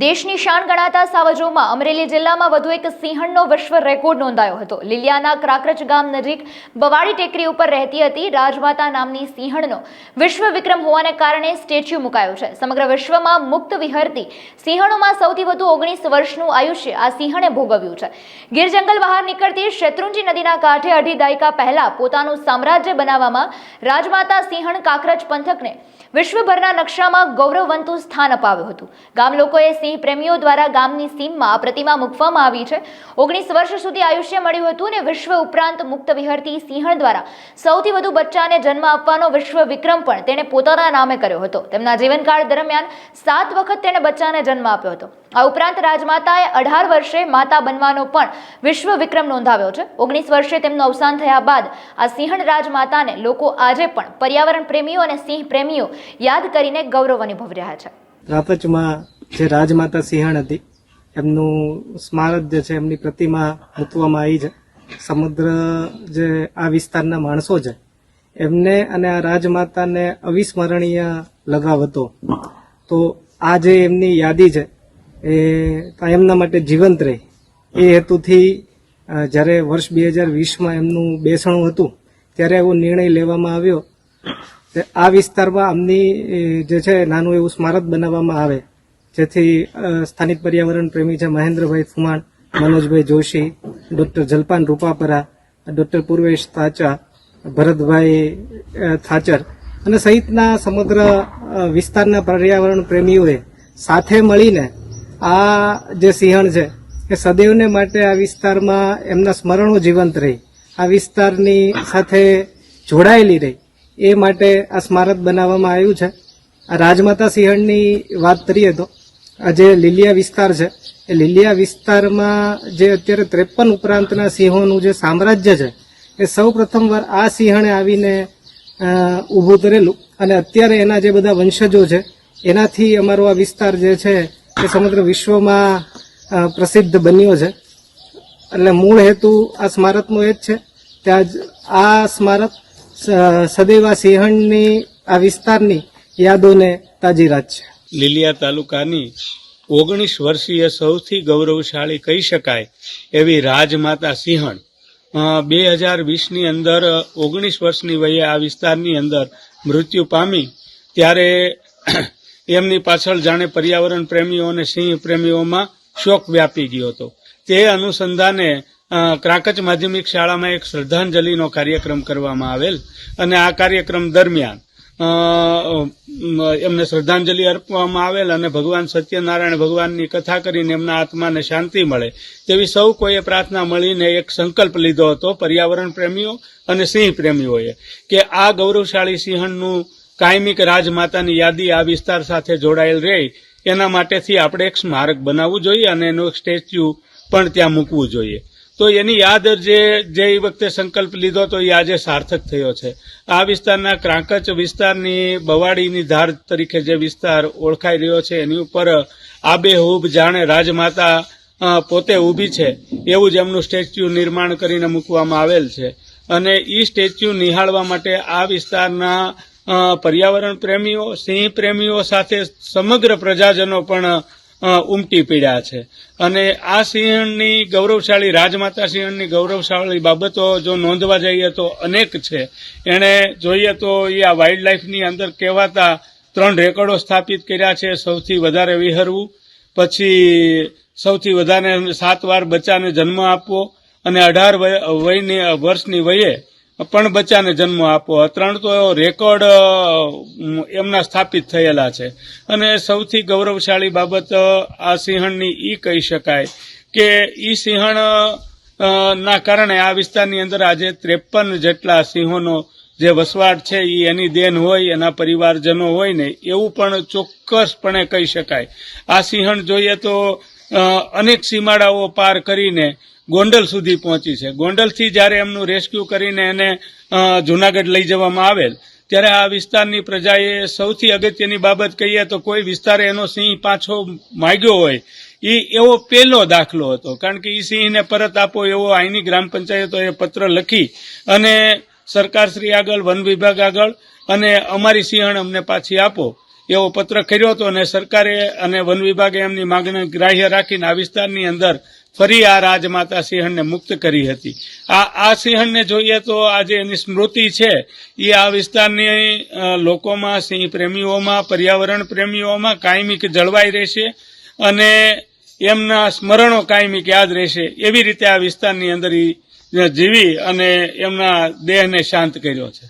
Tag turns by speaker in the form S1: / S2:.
S1: દેશની શાન ગણાતા સાવજોમાં અમરેલી જિલ્લામાં વધુ એક સિંહણનો વિશ્વ રેકોર્ડ નોંધાયો હતો. લીલિયાના ક્રાકરચ ગામ નજીક બવાડી ટેકરી ઉપર રહેતી હતી. રાજમાતા નામની સિંહણનો વિશ્વ વિક્રમ હોવાને કારણે સ્ટેચ્યુ મુકાયો છે. સમગ્ર વિશ્વમાં મુક્ત વિહરતી સિંહણોમાં સૌથી વધુ ઓગણીસ વર્ષનું આયુષ્ય આ સિંહણે ભોગવ્યું છે. ગીર જંગલ બહાર નીકળતી શેત્રુંજી નદીના કાંઠે અઢી દાયકા પહેલા પોતાનું સામ્રાજ્ય બનાવવામાં રાજમાતા સિંહણ કાકરજ પંથકને વિશ્વભરના નકશામાં ગૌરવવંતું સ્થાન અપાવ્યું હતું. ગામ લોકોએ સિંહ પ્રેમીઓ દ્વારા ગામની સીમમાં પ્રતિમા મૂકવામાં આવી છે. ઓગણીસ વર્ષ સુધી આયુષ્ય મળ્યું હતું અને વિશ્વ ઉપરાંત મુક્ત વિહરતી સિંહણ દ્વારા સૌથી વધુ બચ્ચાને જન્મ આપવાનો વિશ્વ વિક્રમ પણ તેણે પોતાના નામે કર્યો હતો. તેમના જીવનકાળ દરમિયાન સાત વખત તેણે બચ્ચાને જન્મ આપ્યો હતો. આ ઉપરાંત રાજમાતાએ અઢાર વર્ષે માતા બનવાનો પણ વિશ્વ વિક્રમ નોંધાવ્યો છે. ઓગણીસ વર્ષે તેમનું અવસાન થયા બાદ આ સિંહણ રાજમાતાને લોકો આજે પણ પર્યાવરણ પ્રેમીઓ અને સિંહ પ્રેમીઓ યાદ કરીને ગૌરવ અનુભવી રહ્યા છે.
S2: જે રાજમાતા સિંહણ હતી, એમનું સ્મારક જે છે, એમની પ્રતિમા મૂકવામાં આવી છે. સમુદ્ર જે આ વિસ્તારના માણસો છે, એમને અને આ રાજમાતાને અવિસ્મરણીય લગાવ હતો. તો આ જે એમની યાદી છે, એ એમના માટે જીવંત રહી. એ હેતુથી જ્યારે વર્ષ બે હજાર વીસમાં એમનું બેસણું હતું, ત્યારે એવો નિર્ણય લેવામાં આવ્યો આ વિસ્તારમાં આમની જે છે, નાનું એવું સ્મારક બનાવવામાં આવે. જેથી સ્થાનિક પર્યાવરણ પ્રેમી છે મહેન્દ્રભાઈ ફુમાણ, મનોજભાઈ જોશી, ડોક્ટર જલપાન રૂપાપરા, ડોક્ટર પૂર્વેશ થાચા, ભરતભાઈ થાચર અને સહિતના સમગ્ર વિસ્તારના પર્યાવરણ પ્રેમીઓએ સાથે મળીને આ જે સિંહણ છે, એ સદૈવને માટે આ વિસ્તારમાં એમના સ્મરણો જીવંત રહી. આ વિસ્તારની સાથે જોડાયેલી રહી. એ માટે આ સ્મારક બનાવવામાં આવ્યું છે. આ રાજમાતા સિંહણની વાત કરીએ તો આ જે લીલિયા વિસ્તાર છે, એ લીલિયા વિસ્તારમાં જે અત્યારે ત્રેપન ઉપરાંતના સિંહોનું જે સામ્રાજ્ય છે, એ સૌ પ્રથમવાર આ સિંહણે આવીને ઊભું કરેલું. અને અત્યારે એના જે બધા વંશજો છે, એનાથી અમારો આ વિસ્તાર જે છે, એ સમગ્ર વિશ્વમાં પ્રસિદ્ધ બન્યો છે. એટલે મૂળ હેતુ આ સ્મારકનો એ જ છે ત્યાં જ આ સ્મારક સદૈવા સિંહણની, આ વિસ્તારની યાદોને તાજી રાખશે
S3: લીલિયા તાલુકાની ઓગણીસ વર્ષીય સૌથી ગૌરવશાળી કહી શકાય એવી રાજમાતા સિંહણ. બે હજાર વીસની અંદર, ઓગણીસ વર્ષની વયે આ વિસ્તારની અંદર મૃત્યુ પામી. ત્યારે એમની પાછળ જાણે પર્યાવરણ પ્રેમીઓ અને સિંહ પ્રેમીઓમાં શોક વ્યાપી ગયો હતો. તે અનુસંધાને ક્રાકચ માધ્યમિક શાળામાં એક શ્રદ્ધાંજલિનો કાર્યક્રમ કરવામાં આવેલ અને આ કાર્યક્રમ દરમિયાન એમને શ્રદ્ધાંજલિ અર્પવામાં આવેલ અને ભગવાન સત્યનારાયણ ભગવાનની કથા કરીને એમના આત્માને શાંતિ મળે. તેવી સૌ કોઈએ પ્રાર્થના મળીને એક સંકલ્પ લીધો હતો, પર્યાવરણ પ્રેમીઓ અને સિંહ પ્રેમીઓએ, કે આ ગૌરવશાળી સિંહણનું કાયમિક રાજમાતાની યાદી આ વિસ્તાર સાથે જોડાયેલ રહે. એના માટેથી આપણે એક સ્મારક બનાવવું જોઈએ અને એનું એક સ્ટેચ્યુ પણ ત્યાં મૂકવું જોઈએ. તો એની યાદ જે જે એ વખતે સંકલ્પ લીધો તો એ આજે સાર્થક થયો છે. આ વિસ્તારના ક્રાંકચ વિસ્તારની બવાડીની ધાર તરીકે જે વિસ્તાર ઓળખાઈ રહ્યો છે, એની ઉપર આબેહૂબ જાણે રાજમાતા પોતે ઊભી છે. એવું જ એમનું સ્ટેચ્યુ નિર્માણ કરીને મૂકવામાં આવેલ છે. અને એ સ્ટેચ્યુ નિહાળવા માટે આ વિસ્તારના પર્યાવરણ પ્રેમીઓ સિંહ પ્રેમીઓ સાથે સમગ્ર પ્રજાજનો પણ ઉમટી પીડ્યા છે. અને આ સિંહણની ગૌરવશાળી, રાજમાતા સિંહણની ગૌરવશાળી બાબતો જો નોંધવા જઈએ તો અનેક છે. એણે જોઈએ તો એ આ વાઇલ્ડ લાઈફની અંદર કહેવાતા ત્રણ રેકોર્ડો સ્થાપિત કર્યા છે, સૌથી વધારે વિહરવું, પછી સૌથી વધારે સાત વાર બચ્ચાને જન્મ આપવો, અને અઢાર વય- વયની, વર્ષની વયે પણ બચ્ચાને જન્મ આપો. ત્રણ તો રેકોર્ડ એમના સ્થાપિત થયેલા છે. અને સૌથી ગૌરવશાળી બાબત આ સિંહણની ઈ કહી શકાય કે ઈ સિંહણ ના કારણે આ વિસ્તારની અંદર આજે ત્રેપન જેટલા સિંહોનો જે વસવાટ છે એ એની દેન હોય, એના પરિવારજનો હોય ને, એવું પણ ચોક્કસપણે કહી શકાય. આ સિંહણ જોઈએ તો અનેક સીમાડાઓ પાર કરીને ગોંડલ સુધી પહોંચી છે. ગોંડલથી જ્યારે એમનું રેસ્ક્યુ કરીને એને જૂનાગઢ લઈ જવામાં આવેલ, ત્યારે આ વિસ્તારની પ્રજાએ સૌથી અગત્યની બાબત કહીએ તો કોઈ વિસ્તારે એનો સિંહ પાછો માગ્યો હોય એ એવો પહેલો દાખલો હતો. કારણ કે એ સિંહને પરત આપો એવો અહીંની ગ્રામ પંચાયતોએ પત્ર લખી અને સરકારશ્રી આગળ, વન વિભાગ આગળ અને અમારી સિંહણ અમને પાછી આપો એવો પત્ર કર્યો હતો અને સરકારે અને વન વિભાગે એમની માગણી ગ્રાહ્ય રાખીને આ વિસ્તારની અંદર ફરી આ રાજમાતા સિંહણને મુક્ત કરી હતી. આ આ સિંહણને જોઈએ તો આજે એની સ્મૃતિ છે. એ આ વિસ્તારની લોકોમાં, સિંહ પ્રેમીઓમાં, પર્યાવરણ પ્રેમીઓમાં કાયમિક જળવાઈ રહેશે અને એમના સ્મરણો કાયમિક યાદ રહેશે. એવી રીતે આ વિસ્તારની અંદર જીવી અને એમના દેહને શાંત કર્યો છે.